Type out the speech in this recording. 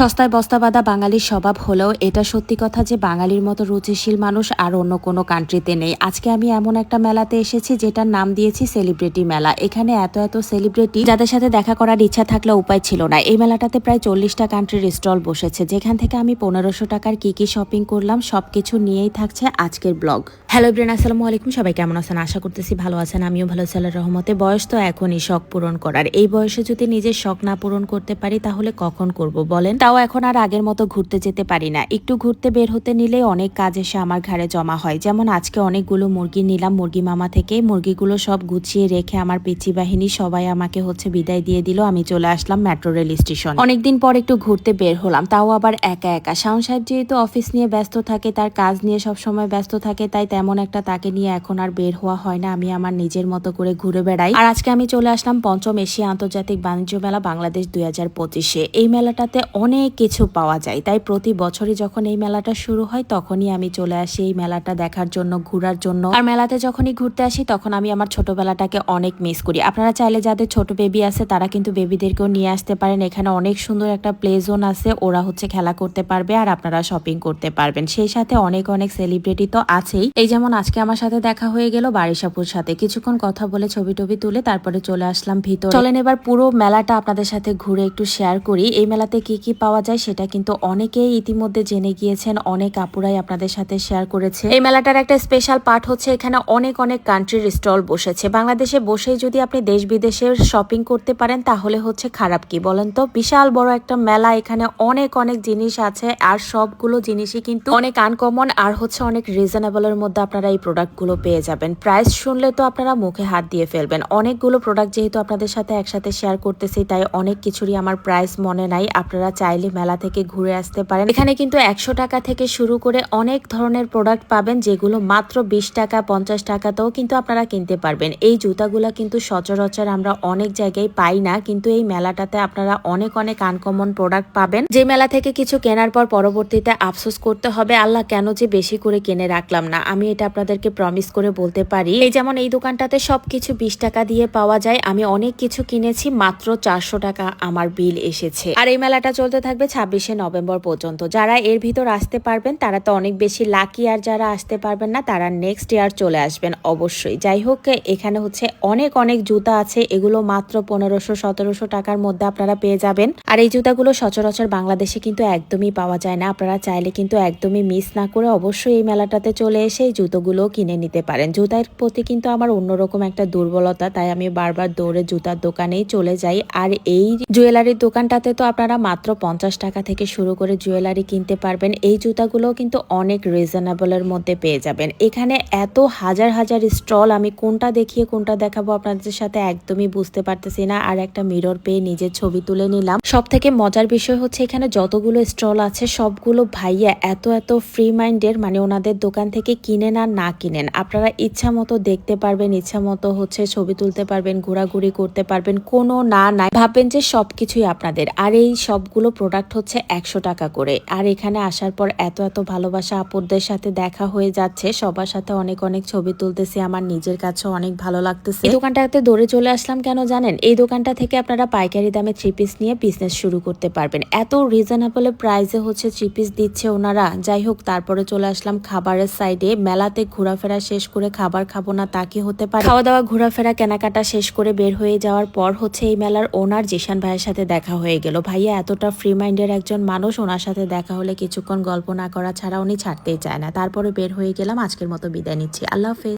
সস্তায় বস্তা বাঁধা বাঙালির স্বভাব হলেও এটা সত্যি কথা যে বাঙালির মতো রুচিশীল মানুষ আর অন্য কোনো কান্ট্রিতে নেই। আজকে আমি এমন একটা মেলাতে এসেছি যেটার নাম দিয়েছি সেলিব্রিটি মেলা। এখানে এত এত সেলিব্রিটি যাদের সাথে দেখা করার ইচ্ছা থাকলে উপায় ছিল না। এই মেলাটাতে প্রায় চল্লিশটা কান্ট্রির স্টল বসেছে, যেখান থেকে আমি পনেরোশো টাকার কি কি শপিং করলাম সবকিছু নিয়েই থাকছে আজকের ব্লগ হ্যালো ব্রেন আসসালামু আলাইকুম। সবাই কেমন আছেন? আশা করতেছি ভালো আছেন। আমিও ভালো সালের রহমতে। বয়স তো এখনই শখ পূরণ করার। এই বয়সে যদি নিজের শখ না পূরণ করতে পারি তাহলে কখন করব বলেন? তাও এখন আর আগের মতো ঘুরতে যেতে পারি না। একটু ঘুরতে বের হতে নিলে অনেক কাজ এসে আমার ঘাড়ে জমা হয়। যেমন আজকে অনেকগুলো মুরগি নিলাম, মুরগি মামা থেকে। মুরগিগুলো সব গুছিয়ে রেখে আমার পিচি বাহিনী সবাই আমাকে হচ্ছে বিদায় দিয়ে দিল। আমি চলে আসলাম মেট্রো রেল স্টেশন। অনেকদিন পর একটু ঘুরতে বের হলাম, তাও আবার একা একা। শাওন সাহেব যেহেতু অফিস নিয়ে ব্যস্ত থাকে, তার কাজ নিয়ে সব সময় ব্যস্ত থাকে, তাই তেমন একটা তাকে নিয়ে এখন আর বের হওয়া হয় না। আমি আমার নিজের মতো করে ঘুরে বেড়াই। আর আজকে আমি চলে আসলাম পঞ্চম এশিয়া আন্তর্জাতিক বাণিজ্য মেলা বাংলাদেশ দুই হাজার পঁচিশে। এই মেলাটাতে অনেক কিছু পাওয়া যায়। তাই প্রতি বছরই যখন এই মেলাটা শুরু হয়, তখনই আমি চলে আসি এই মেলাটা দেখার জন্য, ঘোরার জন্য। আর মেলাতে যখনই ঘুরতে আসি, তখন আমি আমার ছোটবেলাটাকে অনেক মিস করি। আপনারা চাইলে যাদের ছোট বেবি আছে, তারা কিন্তু বেবিদেরকেও নিয়ে আসতে পারেন। এখানে অনেক সুন্দর একটা প্লে জোন আছে, ওরা হচ্ছে খেলা করতে পারবে আর আপনারা শপিং করতে পারবেন। সেই সাথে অনেক অনেক সেলিব্রিটি তো আছেই। এই যেমন আজকে আমার সাথে দেখা হয়ে গেল বারিশাপুর সাথে। কিছুক্ষণ কথা বলে ছবি টবি তুলে তারপরে চলে আসলাম ভিতরে। চলেন এবার পুরো মেলাটা আপনাদের সাথে ঘুরে একটু শেয়ার করি। এই মেলাতে কি কি পাওয়া যায় সেটা কিন্তু অনেকেই ইতিমধ্যে জেনে গিয়েছেন, অনেক আপুরাই আপনাদের সাথে শেয়ার করেছে। এই মেলাটার একটা স্পেশাল পার্ট হচ্ছে এখানে অনেক অনেক কান্ট্রির স্টল বসেছে। বাংলাদেশে বসেই যদি আপনি দেশ বিদেশের শপিং করতে পারেন, তাহলে হচ্ছে খারাপ কি বলেন তো? বিশাল বড় একটা মেলা, এখানে অনেক অনেক জিনিস আছে আর সবগুলো জিনিসই কিন্তু অনেক আনকমন আর হচ্ছে অনেক রিজনেবলের মধ্যে আপনারা এই প্রোডাক্টগুলো পেয়ে যাবেন। প্রাইস শুনলে তো আপনারা মুখে হাত দিয়ে ফেলবেন। অনেকগুলো প্রোডাক্ট যেহেতু আপনাদের সাথে একসাথে শেয়ার করতেছি, তাই অনেক কিছুরই আমার প্রাইস মনে নাই। আপনারা চাইলে মেলা থেকে ঘুরে আসতে পারেন। এখানে কিন্তু একশো টাকা থেকে শুরু করে অনেক ধরনের প্রোডাক্ট পাবেন, যেগুলো মাত্র বিশ টাকা, পঞ্চাশ টাকাতেও কিন্তু আপনারা কিনতে পারবেন। এই জুতাগুলা কিন্তু সচরাচর আমরা অনেক জায়গায় পাই না, কিন্তু এই মেলাটাতে আপনারা অনেক অনেক আনকমন প্রোডাক্ট পাবেন। যে মেলা থেকে কিছু কেনার পর পরবর্তীতে আফসোস করতে হবে, আল্লাহ কেন যে বেশি করে কিনে রাখলাম না? আমি এটা আপনাদেরকে প্রমিস করে বলতে পারি। এই যেমন এই দোকানটাতে সবকিছু বিশ টাকা দিয়ে পাওয়া যায়, আমি অনেক কিছু কিনেছি, মাত্র চারশো টাকা আমার বিল এসেছে। আর এই মেলাটা চলতে থাকবে ছাব্বিশে নভেম্বর পর্যন্ত। যারা এর ভিতর আসতে পারবেন, তারা তো অনেক বেশি লাকি আর যারা আসতে পারবেন না, তারা নেক্সট ইয়ার চলে আসবেন অবশ্যই। যাই হোক, এখানে হচ্ছে অনেক অনেক জুতা আছে, এগুলো মাত্র পনেরোশো, সতেরোশো টাকার মধ্যে আপনারা পেয়ে যাবেন। আর এই জুতাগুলো সচরাচর বাংলাদেশে কিন্তু একদমই পাওয়া যায় না। আপনারা চাইলে কিন্তু একদমই মিস না করে অবশ্যই এই মেলাটাতে চলে এসে এই জুতোগুলো কিনে নিতে পারেন। জুতার প্রতি কিন্তু আমার অন্যরকম একটা দুর্বলতা, তাই আমি বারবার দৌড়ে জুতার দোকানেই চলে যাই। আর এই জুয়েলারির দোকানটাতে তো আপনারা মাত্র পঞ্চাশ টাকা থেকে শুরু করে জুয়েলারি কিনতে পারবেন। এই জুতাগুলো কিন্তু অনেক রিজনেবলের মধ্যে পেয়ে যাবেন। এখানে এত হাজার হাজার স্টল, আমি কোনটা দেখিয়ে কোনটা দেখাবো আপনাদের সাথে একদমই বুঝতে পারতেছি না। আর একটা মিরর পেয়ে নিজের ছবি তুলে নিলাম। সব থেকে মজার বিষয় হচ্ছে এখানে যতগুলো স্টল আছে, সবগুলো ভাইয়া এত এত ফ্রি মাইন্ডের মানে ওনাদের দোকান থেকে কিনেন আর না কিনেন। আপনারা ইচ্ছা মতো দেখতে পারবেন, ইচ্ছা মতো হচ্ছে ছবি তুলতে পারবেন, ঘোরাঘুরি করতে পারবেন, কোনো না নাই। ভাববেন যে সবকিছুই আপনাদের। আর এই সবগুলো প্রোডাক্ট হচ্ছে একশো টাকা করে। আর এখানে আসার পর এত এত ভালোবাসা আপুরদের সাথে দেখা হয়ে যাচ্ছে। সবার সাথে অনেক অনেক ছবি তুলতেছি। আমার নিজের কাছে অনেক ভালো লাগতেছে। এই দোকানটাতে দৌড়ে চলে আসলাম কেন জানেন? এই দোকানটা থেকে আপনারা পাইকারি দামে থ্রি পিস নিয়ে বিজনেস শুরু করতে পারবেন। এত রিজনেবল প্রাইসে হচ্ছে থ্রি পিস দিচ্ছে ওনারা। যাই হোক, তারপরে চলে আসলাম খাবারের সাইডে মেলাতে ঘোরাফেরা শেষ করে খাবার খাব না তা কি হতে পারে? খাওয়া দাওয়া ঘোরাফেরা, কেনাকাটা শেষ করে বের হয়ে যাওয়ার পর হচ্ছে এই মেলার ওনার জিশান ভাইয়ের সাথে দেখা হয়ে গেল। ভাইয়া, এতটা ফ্রি একজন মানুষ, ওনার সাথে দেখা হলে কিছুক্ষণ গল্প না করা ছাড়া উনি ছাড়তেই চায় না। তারপরে বের হয়ে গেলাম, আজকের মতো বিদায় নিচ্ছি। আল্লাহ হাফেজ।